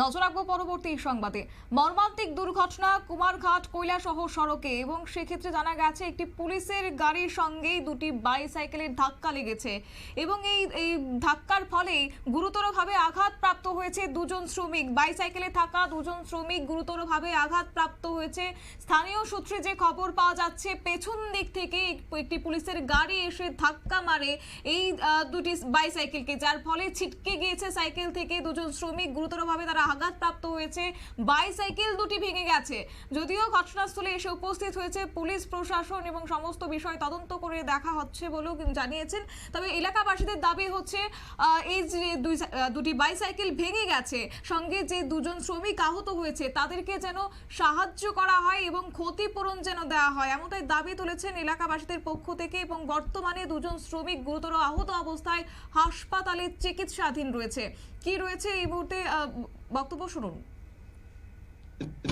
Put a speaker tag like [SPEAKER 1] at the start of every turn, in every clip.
[SPEAKER 1] নজর রাখব পরবর্তী সংবাদে। মর্মান্তিক দুর্ঘটনা, কুমারঘাট কৈলাসহ সড়কে এবং সেক্ষেত্রে জানা গেছে একটি পুলিশের গাড়ির সঙ্গেই দুটি বাইসাইকেলের ধাক্কা লেগেছে এবং এই এই ধাক্কার ফলে গুরুতরভাবে আঘাতপ্রাপ্ত হয়েছে দুজন শ্রমিক। বাইসাইকেলে থাকা দুজন শ্রমিক গুরুতরভাবে আঘাতপ্রাপ্ত হয়েছে। স্থানীয় সূত্রে যে খবর পাওয়া যাচ্ছে, পেছন দিক থেকে একটি পুলিশের গাড়ি এসে ধাক্কা মারে এই দুটি বাইসাইকেলকে, যার ফলে ছিটকে গিয়েছে সাইকেল থেকে দুজন শ্রমিক। গুরুতরভাবে তারা আঘাতপ্রাপ্ত হয়েছে। বাইসাইকেল দুটি ভেঙে গেছে। যদিও ঘটনাস্থলে এসে উপস্থিত হয়েছে পুলিশ, প্রশাসন এবং সমস্ত বিষয় তদন্ত করে দেখা হচ্ছে বলেও জানিয়েছেন। তবে এলাকাবাসীদের দাবি হচ্ছে এই যে দুটি বাইসাইকেল ভেঙে গেছে, সঙ্গে যে দুজন শ্রমিক আহত হয়েছে, তাদেরকে যেন সাহায্য করা হয় এবং ক্ষতিপূরণ যেন দেওয়া হয়, এমনটাই দাবি তুলেছেন এলাকাবাসীদের পক্ষ থেকে এবং বর্তমানে দুজন শ্রমিক গুরুতর আহত অবস্থায় হাসপাতালে চিকিৎসাধীন রয়েছে। কি রয়েছে এই মুহূর্তে বক্তব্য শুনুন।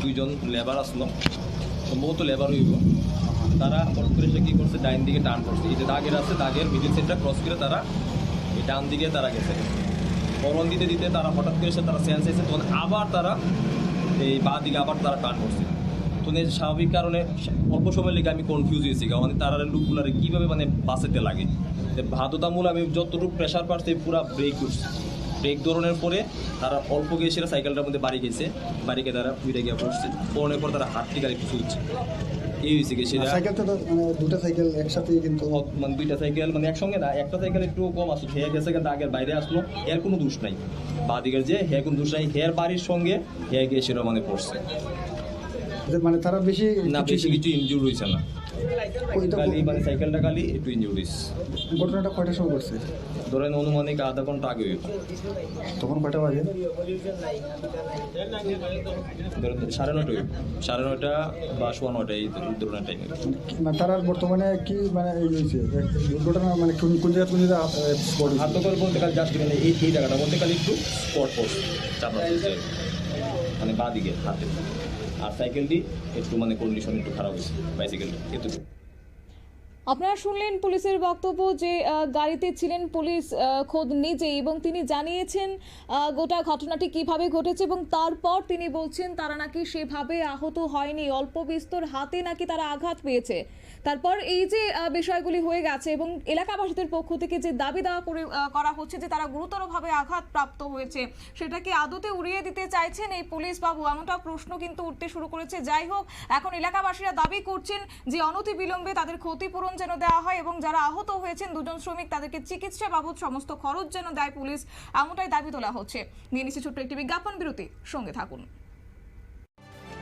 [SPEAKER 2] দুইজন লেবার আসলো। সম্ভবত লেবার হইব। তারা হঠাৎ করে সে কি করছে, ডাইন দিকে টার্ন করছে। এই যে দাগের আছে, দাগের মিডিল সেন্টার ক্রস করে তারা এই ডান দিকে তারা গেছে। হরন দিতে দিতে তারা হঠাৎ করে সে তারা সেন্স হয়েছে তখন আবার তারা এই বা দিকে আবার তারা টার্ন করছে। তো স্বাভাবিক কারণে অল্প সময় লেগে আমি কনফিউজ হয়েছি মানে তারা লুকগুলারে কীভাবে মানে বাঁচাতে লাগে? তো বাধ্যতামূল আমি যতটুকু প্রেশার পাচ্ছি পুরা ব্রেক করছি। ব্রেক ধরনের পরে তারা অল্প গিয়ে সেটা সাইকেলটার মধ্যে বাড়ি গেছে। বাড়ি গিয়ে তারা ফিরে গিয়ে পড়ছে। পড়ানোর পর তারা হাতটি গাড়ি একটু হচ্ছে। এই হয়েছে কি সেটা।
[SPEAKER 3] দুটা তো মানে দুটো সাইকেল একসাথে কিন্তু
[SPEAKER 2] মানে দুইটা সাইকেল মানে একসঙ্গে না একটা সাইকেল একটু কম আসলো। হে গেছে কিন্তু দাগের বাইরে আসলো। এর কোনো দোষ নাই। বাদিকের যে হে কোনো দোষ নাই। হের বাড়ির সঙ্গে হে গিয়ে সেটা মানে পড়ছে।
[SPEAKER 3] মানে তারা বেশি
[SPEAKER 2] না বেশি কিছু ইনজুর হয়েছে না। খালি মানে সাইকেলটা খালি একটু ইনজুর হয়েছে।
[SPEAKER 3] ঘটনাটা কয়টার সময় ঘটছে?
[SPEAKER 2] ধরেন অনুমানিক আধা ঘণ্টা আগে
[SPEAKER 3] তখন কয়টা বাজে?
[SPEAKER 2] ধরেন সাড়ে হইব সাড়ে নয়টা বা সোয়া নয়টা এই ধরনের টাইমে
[SPEAKER 3] মানে তারা বর্তমানে কি মানে এই হয়েছে? দুর্ঘটনা মানে কোন কোন জায়গা কোন জায়গা স্পট
[SPEAKER 2] বলতে খালি জাস্ট মানে এই এই জায়গাটা বলতে খালি একটু স্পট পড়ছে চাপা মানে বাঁ দিকে হাতে। আর সাইকেলটি একটু মানে কন্ডিশন একটু খারাপ হয়েছে বাইসাইকেলটি এতটুকু
[SPEAKER 1] আপনারা শুনলেন পুলিশের বক্তব্য যে গাড়িতে ছিলেন পুলিশ খোদ নিজে এবং তিনি জানিয়েছেন গোটা ঘটনাটি কীভাবে ঘটেছে এবং তারপর তিনি বলছেন তারা নাকি সেভাবে আহত হয়নি, অল্প বিস্তর হাতে নাকি তারা আঘাত পেয়েছে। তারপর এই যে বিষয়গুলি হয়ে গেছে এবং এলাকাবাসীদের পক্ষ থেকে যে দাবি দেওয়া করে করা হচ্ছে যে তারা গুরুতরভাবে আঘাতপ্রাপ্ত হয়েছে, সেটাকে আদতে উড়িয়ে দিতে চাইছেন এই পুলিশ বাবু এমনটা প্রশ্ন কিন্তু উঠতে শুরু করেছে। যাই হোক, এখন এলাকাবাসীরা দাবি করছেন যে অনতি বিলম্বে তাদের ক্ষতিপূরণ যেন দেওয়া হয় এবং যারা আহত হয়েছেন দুজন শ্রমিক তাদেরকে চিকিৎসা বাবদ সমস্ত খরচ যেন দেয় পুলিশ, এমনটাই দাবি তোলা হচ্ছে। নিয়ে নিচ্ছে ছোট্ট একটি বিজ্ঞাপন বিরতি সঙ্গে থাকুন।